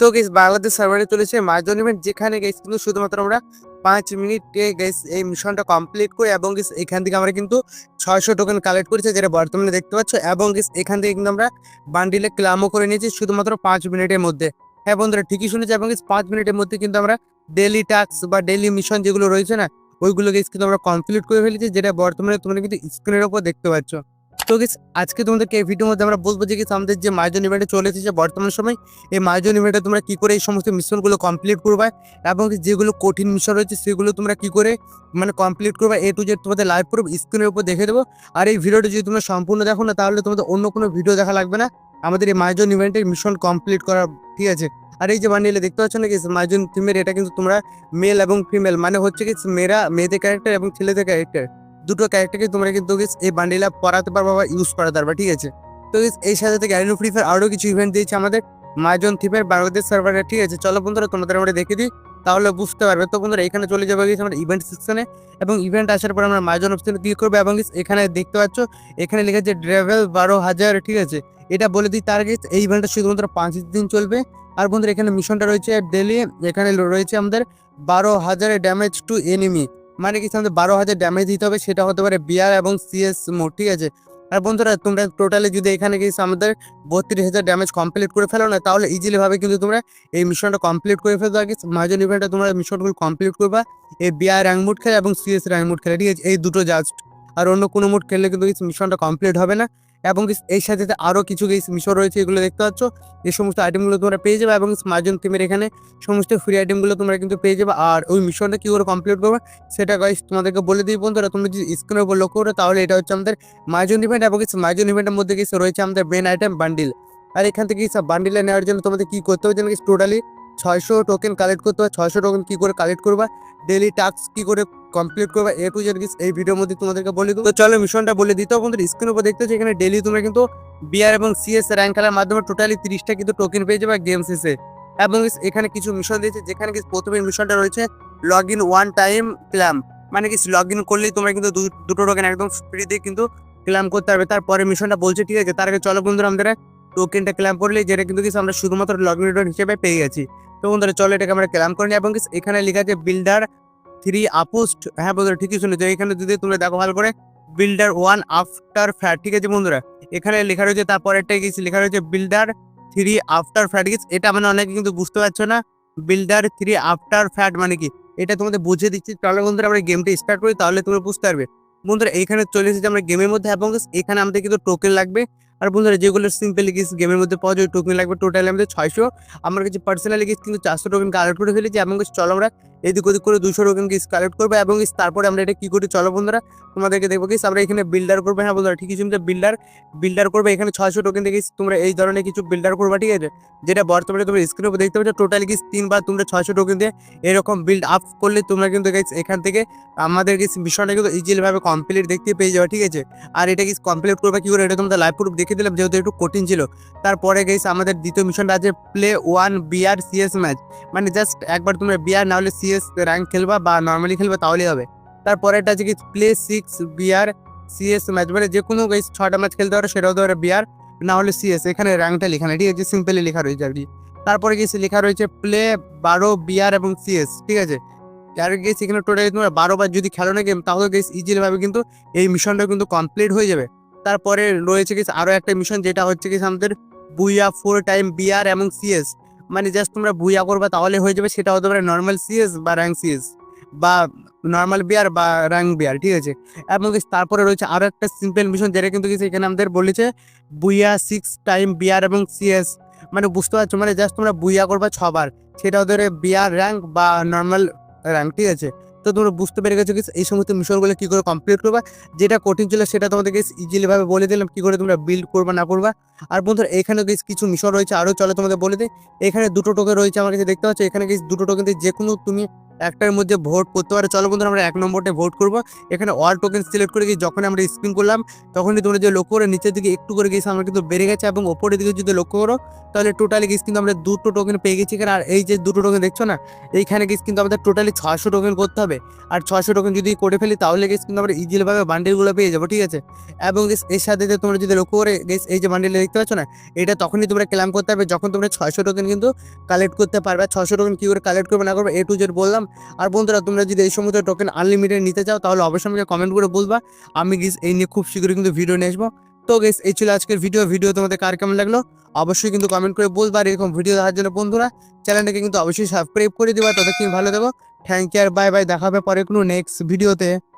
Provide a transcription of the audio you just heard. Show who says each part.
Speaker 1: তো গেস বাংলাদেশ সার্ভারে চলেছে মাইজন ইভেন্ট, যেখানে গেস কিন্তু শুধুমাত্র আমরা পাঁচ মিনিটে গেস এই মিশনটা কমপ্লিট করি এবং গেস এখান থেকে আমরা কিন্তু ছয়শো টোকেন কালেক্ট করেছি, যেটা বর্তমানে দেখতে পাচ্ছ, এবং গেস এখান থেকে কিন্তু আমরা বান্ডিলে ক্লামও করে নিয়েছি শুধুমাত্র পাঁচ মিনিটের মধ্যে। হ্যাঁ বন্ধুরা, ঠিকই শুনেছি এবং গেস পাঁচ মিনিটের মধ্যে কিন্তু আমরা ডেলি টাস্ক বা ডেলি মিশন যেগুলো রয়েছে না, ওইগুলো গেস কিন্তু আমরা কমপ্লিট করে ফেলেছি, যেটা বর্তমানে তোমরা কিন্তু স্ক্রিনের ওপর দেখতে পাচ্ছ। তো আজকে তোমাদেরকে এই ভিডিওর মধ্যে আমরা বলব যে গেস আমাদের যে মাইজন ইভেন্টে চলে এসেছে বর্তমান সময়, এই মাইজন ইভেন্টে তোমরা কি করে এই সমস্ত মিশনগুলো কমপ্লিট করবে এবং যেগুলো কঠিন মিশন রয়েছে সেগুলো তোমরা কি করে মানে কমপ্লিট করবে এ টু জেড তোমাদের লাইভ প্রুফ স্ক্রিনের উপর দেখে দেবো। আর এই ভিডিওটা যদি তোমরা সম্পূর্ণ দেখো না, তাহলে তোমাদের অন্য কোনো ভিডিও দেখা লাগবে না। আমাদের এই মাইজন ইভেন্টের মিশন কমপ্লিট করা ঠিক আছে? আর এই যে বান্ডিলে দেখতে পাচ্ছ না কি মাইজন থিমের এটা কিন্তু তোমরা মেল এবং ফিমেল মানে হচ্ছে কি মেয়েরা, মেয়েদের ক্যারেক্টার এবং ছেলেদের ক্যারেক্টার দুটো ক্যারেক্টারকে তোমরা কিন্তু এই বান্ডিলা পড়াতে পারবা বা ইউজ করাতে পারবা, ঠিক আছে? তো এই সাথে থেকে অ্যারিনো ফ্রি ফায়ার আরও কিছু ইভেন্ট দিয়েছে আমাদের মাইজন থিপের বাংলাদেশ সার্ভারে ঠিক আছে? চলো বন্ধুরা, তোমাদের আমরা দেখে দিই, তাহলে বুঝতে পারবে। তো বন্ধুরা, এখানে চলে যাবে গেছে আমরা ইভেন্ট সেকশনে এবং ইভেন্ট আসার পর আমরা মাইজন অপশনে ক্লিক করব এবং এখানে দেখতে পাচ্ছ, এখানে লিখে আছে ড্রেভেল বারো হাজার, ঠিক আছে? এটা বলে দিই তার গেছে এই ইভেন্টটা শুধুমাত্র পাঁচ দিন চলবে। আর বন্ধুরা, এখানে মিশনটা রয়েছে ডেলি এখানে রয়েছে আমাদের বারো হাজারের ড্যামেজ টু এনিমি মানে কি আমাদের বারো হাজার ড্যামেজ দিতে হবে, সেটা হতে পারে বিআর এবং সিএস মোড, ঠিক আছে? আর বন্ধুরা, তোমরা টোটালি যদি এখানে গিয়ে আমাদের বত্রিশ হাজার ড্যামেজ কমপ্লিট করে ফেলো না, তাহলে ইজিলিভাবে কিন্তু তোমরা এই মিশনটা কমপ্লিট করে ফেলতে আগে মাজন ইভেন্টটা তোমরা মিশনগুলো কমপ্লিট করবা, এই বিআর র্যাঙ্ক মুড খেলে এবং সিএস র্যাঙ্ক মুড খেলে, ঠিক আছে? এই দুটো জাস্ট আর অন্য কোনো মুড খেললে কিন্তু মিশনটা কমপ্লিট হবে না। এবং এই সাথে আরও কিছু মিশন রয়েছে, এগুলো দেখতে পাচ্ছ। এই সমস্ত আইটেমগুলো তোমরা পেয়ে যাবে এবং মার্জন থিমের এখানে সমস্ত ফ্রি আইটেমগুলো তোমরা কিন্তু পেয়ে যাবে। আর ওই মিশনটা কী করে কমপ্লিট করবে, সেটা গাইস তোমাদেরকে বলে দিই বন্ধুরা। তুমি যদি স্ক্রিনের উপর লক্ষ্য করো, তাহলে এটা হচ্ছে আমাদের মাইজন ইভেন্ট এবং মাইজন ইভেন্টের মধ্যে কিছু রয়েছে আমাদের মেন আইটেম বান্ডিল আর এখান থেকে বান্ডিলে নেওয়ার জন্য তোমাদের কি করতে হবে যেন টোটালি ছয়শো টোকেন কালেক্ট করতে হবে। ছয়শো টোকেন কী করে কালেক্ট করবা? ডেলি টাস্ক কী করে কমপ্লিট করবা? এ টু জেড এই ভিডিওর মধ্যে তোমাদেরকে বলে দেবো। তো চলো মিশনটা বলে দিতে হবে বন্ধুরা স্ক্রিনের উপর দেখতে এখানে ডেলি তোমরা কিন্তু বিআর এবং সিএস র্যাঙ্ক খেলার মাধ্যমে টোটালি তিরিশটা কিন্তু টোকেন পেয়ে যাবে গেম শেষে। এবং এখানে কিছু মিশন দিয়েছে যেখানে কি প্রথমে মিশনটা রয়েছে log in one time claim মানে কি লগ ইন করলেই তোমরা কিন্তু দুটো টোকেন একদম ফ্রিতে কিন্তু ক্ল্যাম করতে পারবে। তারপরে মিশনটা বলছে, ঠিক আছে? তার আগে চলো বন্ধুরা, আমাদের টোকেনটা ক্ল্যাম করলে যেটা কিন্তু আমরা শুধুমাত্র লগ ইন হিসেবে পেয়ে গেছি। তো বন্ধুরা, চলো এটাকে আমরা ক্ল্যাম করি এবং এখানে লেখা আছে বিল্ডার থ্রি আপোস্ট হ্যাঁ বন্ধুরা, ঠিকই শুনেছো, এখানে যদি তোমরা দেখো ভালো করে বিল্ডার ওয়ান আফটার ফ্যাট ঠিক আছে বন্ধুরা? এখানে লেখা রয়েছে তারপর একটা গেছি লেখা রয়েছে বিল্ডার থ্রি আফটার ফ্যাট গেছে এটা মানে অনেকে কিন্তু বুঝতে পারছ না বিল্ডার থ্রি আফটার ফ্যাট মানে কি? এটা তোমাদের বুঝিয়ে দিচ্ছি। তাহলে বন্ধুরা, আমরা গেমটা স্টার্ট করি, তাহলে তোমরা বুঝতে পারবে। বন্ধুরা এখানে চলে এসেছি আমরা গেমের মধ্যে এবং এখানে আমাদের কিন্তু টোকেন লাগবে। আর বন্ধুরা, যেগুলো সিম্পলি গেস গেমের মধ্যে পাওয়া যায় টোকেন লাগবে টোটালি আমাদের ছয়শো। আমার কাছে পার্সোনালি গেস কিন্তু চারশো টোকেন কালেক্ট করে ফেলেছি, এবং চলো আমরা এদিক ওদিক করে দুশো টোকেন গেস কালেক্ট করব, এবং তারপরে আমরা এটা কি করি, চলো বন্ধুরা, তোমাদেরকে দেখব গেস আমরা এখানে বিল্ডার করব। হ্যাঁ বন্ধুরা, ঠিকই শুনতে বিল্ডার বিল্ডার করবে, এখানে ছয়শো টোকেন থেকে তোমরা এই ধরনের কিছু বিল্ডার করবা, ঠিক আছে? যেটা বর্তমানে তোমরা স্ক্রিনের উপর দেখতে পাচ্ছ টোটালি গেস তিনবার তোমরা ছয়শো টোকেন দিয়ে এরকম বিল্ড আপ করলে তোমরা কিন্তু এখান থেকে আমাদের গেস মিশনটা কিন্তু ইজিলি ভাবে কমপ্লিট দেখতে পেয়ে যাবে, ঠিক আছে? আর এটা কি কমপ্লিট করবে কি করে, এটা তোমাদের লাইভ প্রুফ দেখে দিলাম, যেহেতু একটু কঠিন ছিল। তারপরে গেস আমাদের দ্বিতীয় মিশনটা আছে play one BR CS match মানে জাস্ট একবার তোমরা বিআর না হলে সিএস র্যাঙ্ক খেলবা বা নর্মালি খেলবা তাহলেই হবে। তারপরে এটা আছে কি play six BR CS match মানে যে কোনো গেস ছটা ম্যাচ খেলতে পারো, সেটাও পারে বিআর না হলে সিএস এখানে র্যাঙ্কটা লেখা নেই, ঠিক আছে? সিম্পলি লেখা রয়েছে আর কি। তারপরে গেছি লেখা রয়েছে প্লে বারো বিআর এবং সিএস ঠিক আছে? আর গেস এখানে টোটালি তোমরা বারো বার যদি খেলো না গেম তাহলে গেস ইজিলি ভাবে কিন্তু এই মিশনটা কিন্তু কমপ্লিট হয়ে যাবে। তারপরে রয়েছে কি আরও একটা মিশন যেটা হচ্ছে কি আমাদের বুইয়া ফোর টাইম বিআর এবং সিএস মানে জাস্ট তোমরা বুইয়া করবা তাহলে হয়ে যাবে, সেটা হতে পারে নর্মাল সিএস বা র্যাঙ্ক সিএস বা নর্মাল বিয়ার বা র্যাঙ্ক বিয়ার ঠিক আছে? এবং তারপরে রয়েছে আরও একটা সিম্পল মিশন যেটা কিন্তু এখানে আমাদের বলেছে, বুইয়া সিক্স টাইম বিয়ার এবং সিএস মানে বুঝতে পারছ? মানে জাস্ট তোমরা বুইয়া করবা ছবার, সেটা ওদের বিয়ার র্যাঙ্ক বা নর্মাল র্যাঙ্ক ঠিক আছে? তো তোমরা বুঝতে পেরে গেছো কি এই সমস্ত মিশনগুলো কী করে কমপ্লিট করবা? যেটা কঠিন ছিল সেটা তোমাদেরকে ইজিলিভাবে বলে দিলাম কী করে তোমরা বিল্ড করবা, না করবা। আর বন্ধুরা এখানে গেস কিছু মিশন রয়েছে আরও চলে তোমাদের বলে দিই। এখানে দুটো টোকে রয়েছে আমার কাছে, দেখতে পাচ্ছ? এখানে গেস দুটো টোকেন দিয়ে যে কোনো তুমি একটার মধ্যে ভোট করতে পারে। চলো বন্ধুরা, আমরা এক নম্বরটা ভোট করব। এখানে অল টোকেন সিলেক্ট করে গিয়ে যখন আমরা স্পিন করলাম, তখনই তোমরা যে লক্ষ্য করে, নিচের দিকে একটু করে গেছে আমরা কিন্তু বেড়ে গেছে এবং ওপরের দিকে যদি লক্ষ্য করো, তাহলে টোটালি গেস কিন্তু আমরা দুটো টোকেন পেয়ে গেছি এখানে। আর এই যে দুটো টোকেন দেখছ না, এইখানে গেস কিন্তু আমাদের টোটালি ছশো টোকেন করতে হবে। আর ছশো টোকেন যদি করে ফেলি, তাহলে গেস কিন্তু আমরা ইজিলিভাবে বান্ডেলগুলো পেয়ে যাব, ঠিক আছে? এবং এর সাথে তোমরা যদি লক্ষ্য করে গেস এই যে বান্ডেল দেখতে পাচ্ছ না, এটা তখনই তোমরা ক্লাম করতে পারবে, যখন তোমরা ছয়শো টোকেন কিন্তু কালেক্ট করতে পারবে। ছশো টোকেন কী করে কালেক্ট করবে না করবে এ টু জেড বললাম আর বন্ধুরা, তোমরা যদি এই সমস্ত টোকেন আনলিমিটেড নিতে চাও, তাহলে অবশ্যই আমাকে কমেন্ট করে বলবা। আমি গিস এই নিয়ে খুব শীঘ্রই কিন্তু ভিডিও নিয়ে আসব। তো গেস এই ছিল আজকের ভিডিও ভিডিও তোমাদের কার কেমন লাগল? অবশ্যই কিন্তু কমেন্ট করে বলবা। আর এরকম ভিডিও দেখার জন্য বন্ধুরা চ্যানেলটাকে কিন্তু অবশ্যই সাবস্ক্রাইব করে দেবা। ততক্ষণ ভালো থাকো। থ্যাংক ইউ আর বাই বাই দেখা হবে পরে কোনো নেক্সট ভিডিওতে